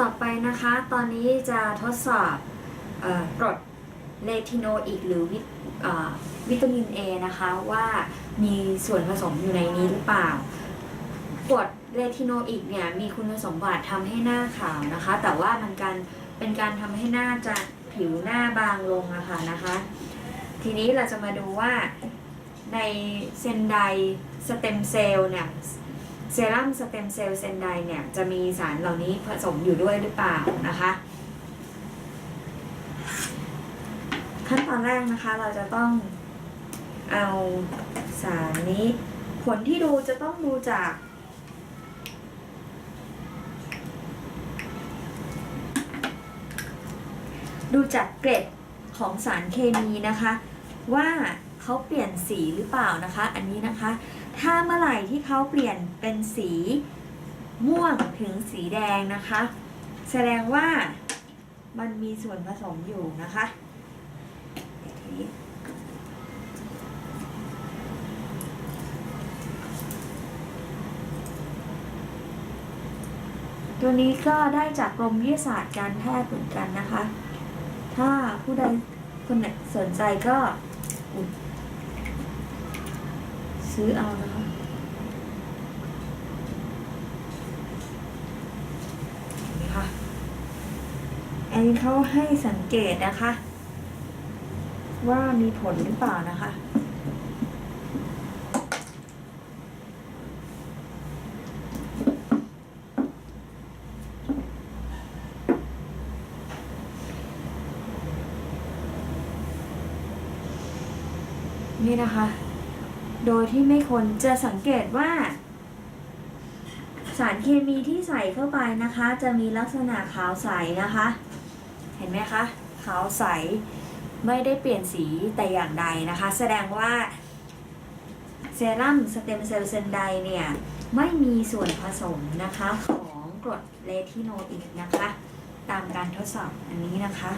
ต่อไปนะคะ ตอนนี้จะทดสอบออกรดเลทิโนอิกหรือวิตวิตามิน A นะคะว่ามีส่วนผสมอยู่ในนี้หรือเปล่ากรดเลทิโนอิกเนี่ยมีคุณสมบัติทำให้หน้าขาวนะคะ แต่ว่ามันการเป็นการทำให้หน้าจะผิวหน้าบางลงอะค่ะนะคะ ทีนี้เราจะมาดูว่าในเซนไดสเต็มเซลล์เนี่ย เซรั่มสเต็มเซลล์เซนไดเนี่ยจะมีสารเหล่านี้ผสมอยู่ด้วยหรือเปล่านะคะ ขั้นตอนแรกนะคะเราจะต้องเอาสารนี้ ผลที่ดูจะต้องดูจากดูจากเกร็ดของสารเคมีนะคะ ว่า เขาเปลี่ยนสีหรือเปล่านะคะ อันนี้นะคะ ถ้าเมื่อไหร่ที่เขาเปลี่ยนเป็นสีม่วงถึงสีแดงนะคะ แสดงว่ามันมีส่วนผสมอยู่นะคะตัวนี้ก็ได้จากกรมวิทยาศาสตร์การแพทย์เหมือนกันนะคะ ถ้าผู้ใดคนไหนสนใจก็อุ๊ย ซื้อเอานะคะนี่ค่ะอันเขาให้สังเกตนะคะ ว่ามีผลหรือเปล่านะคะนี่นะคะ โดยที่ไม่คนจะสังเกตว่า สารเคมีที่ใส่เข้าไปนะคะ จะมีลักษณะขาวใสนะคะ เห็นไหมคะ ขาวใสไม่ได้เปลี่ยนสีแต่อย่างใดนะคะ แสดงว่าเซรั่มสเต็มเซลล์เซนไดเนี่ย ไม่มีส่วนผสมนะคะของกรดเลทิโนอิกนะคะ ตามการทดสอบอันนี้นะคะ